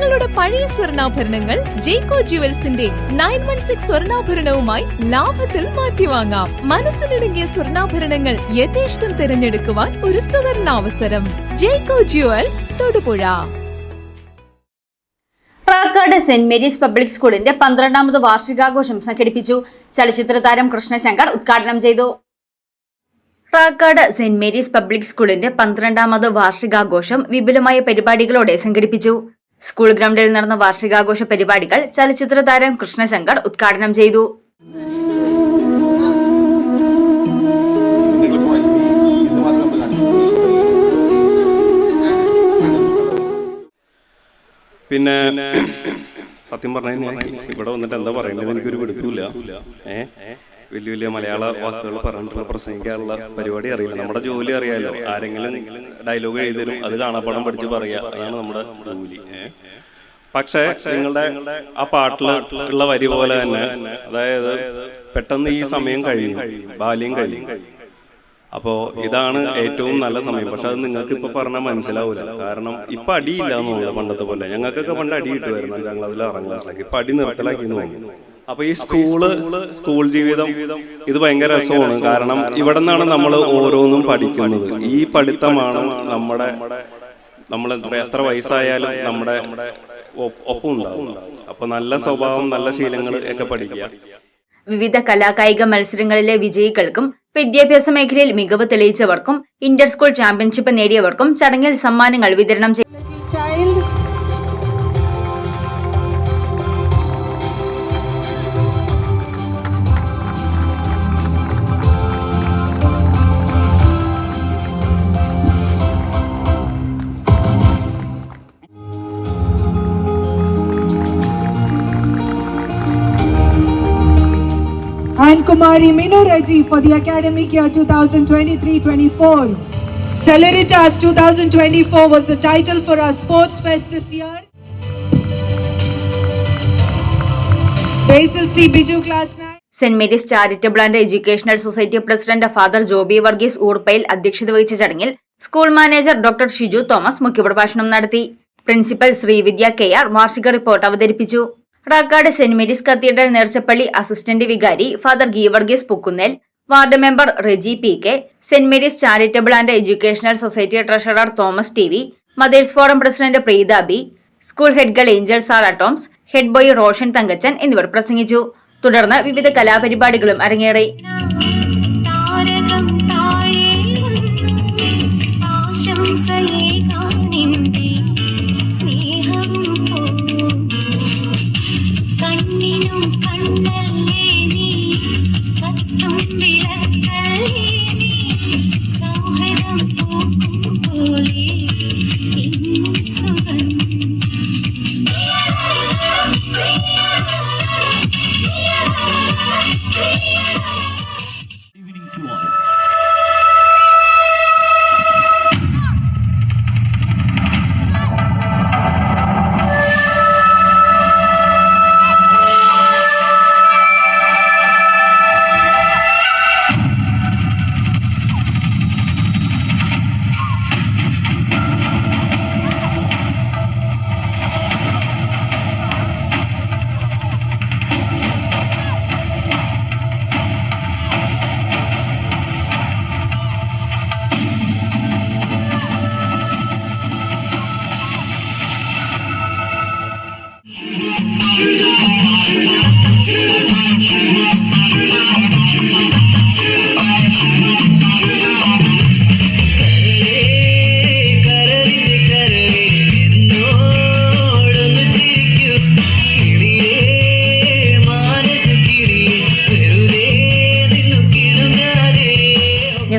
നിങ്ങളുടെ പഴയ സ്വർണാഭരണങ്ങൾ ജേക്കോ ജുവൽസിന്റെ നയൻ വൺ സിക്സ് സ്വർണാഭരണവുമായി ലാഭത്തിൽ മാറ്റിവാങ്ങാം. മനസ്സിലിടുങ്ങിയ സ്വർണാഭരണങ്ങൾ യഥേഷ്ടം തിരഞ്ഞെടുക്കുവാൻ ഒരു സുവർണാവസരം. Jeko jewels Thodupuzha. Palakkad saint Mary's public സ്കൂളിന്റെ പന്ത്രണ്ടാമത് വാർഷികാഘോഷം സംഘടിപ്പിച്ചു. ചലച്ചിത്ര താരം കൃഷ്ണശങ്കർ ഉദ്ഘാടനം ചെയ്തു. പ്രാക്കാട് സെന്റ് മേരീസ് പബ്ലിക് സ്കൂളിന്റെ പന്ത്രണ്ടാമത് വാർഷികാഘോഷം വിപുലമായ പരിപാടികളോടെ സംഘടിപ്പിച്ചു. സ്കൂൾ ഗ്രൗണ്ടിൽ നടന്ന വാർഷികാഘോഷ പരിപാടികൾ ചലച്ചിത്ര താരം കൃഷ്ണശങ്കർ ഉദ്ഘാടനം ചെയ്തു. പിന്നെ സത്യം പറഞ്ഞാൽ ഇവിടെ വന്നിട്ട് എന്താ പറയുന്നത് എനിക്കൊരു പിടുത്തമില്ല ഏ? വലിയ വലിയ മലയാള വാക്കുകൾ പറഞ്ഞിട്ടുള്ള പ്രസംഗിക്കാനുള്ള പരിപാടി അറിയില്ല. നമ്മുടെ ജോലി അറിയാലോ? ആരെങ്കിലും ഡയലോഗ് എഴുതരും അത് കാണാപ്പാടം പഠിച്ച് പറയുക. അതാണ് നമ്മുടെ ജോലി. പക്ഷെ നിങ്ങളുടെ ആ പാട്ടിൽ ഉള്ള വരി പോലെ തന്നെ അതായത് പെട്ടെന്ന് ഈ സമയം കഴിയും ബാല്യം കഴിയും. അപ്പോ ഇതാണ് ഏറ്റവും നല്ല സമയം. പക്ഷെ അത് നിങ്ങൾക്ക് ഇപ്പൊ പറഞ്ഞാൽ മനസ്സിലാവൂല. കാരണം ഇപ്പൊ അടിയില്ല എന്നുള്ളത് പണ്ടത്തെ പോലെ. ഞങ്ങൾക്കൊക്കെ പണ്ട് അടി കിട്ടുമായിരുന്നു ഞങ്ങൾ ക്ലാസ്സിൽ ആറാം ഇപ്പൊ അടി നിർത്തലാക്കി എന്ന് തോന്നുന്നു. അപ്പൊ ഈ സ്കൂൾ സ്കൂൾ ജീവിതം ഇത് ഭയങ്കര രസമാണ്. കാരണം ഇവിടെ നിന്നാണ് നമ്മൾ ഓരോന്നും പഠിക്കുന്നത്. ഈ പഠിത്തമാണ് നമ്മുടെ നമ്മൾ എത്ര വയസ്സായാലും നമ്മുടെ ഒപ്പം ഉണ്ടാവും. അപ്പൊ നല്ല സ്വഭാവം നല്ല ശീലങ്ങൾ ഒക്കെ പഠിക്കുക. വിവിധ കലാകായിക മത്സരങ്ങളിലെ വിജയികൾക്കും വിദ്യാഭ്യാസ മേഖലയിൽ മികവ് തെളിയിച്ചവർക്കും ഇന്റർ സ്കൂൾ ചാമ്പ്യൻഷിപ്പ് നേടിയവർക്കും ചടങ്ങിൽ സമ്മാനങ്ങൾ വിതരണം ചെയ്തു. And Kumari Minu Reggie for the academic year 2023-24. Celeritas 2024 was the title for our sports fest this year. Basil C. Biju class 9. Saint Mary's charitable and educational society president father Joby Varghese Oorppayil അധ്യക്ഷത വഹിച്ച ചടങ്ങിൽ school manager doctor Shiju Thomas മുഖ്യപ്രഭാഷണം നടത്തി principal Sreevidya K R വാർഷിക report അവതരിപ്പിച്ചു Rakkad saint Mary's cathedral നേർച്ചപ്പള്ളി assistant വികാരി father Geevarghese Pukkunnel ward member Reji P K saint Mary's charitable and educational society treasurer Thomas T V mothers forum president Preetha B school head girl Angel Sara Toms head boy Roshan Thankachan എന്നിവർ പ്രസംഗിച്ചു. തുടർന്ന് വിവിധ കലാപരിപാടികളും അരങ്ങേറി. you.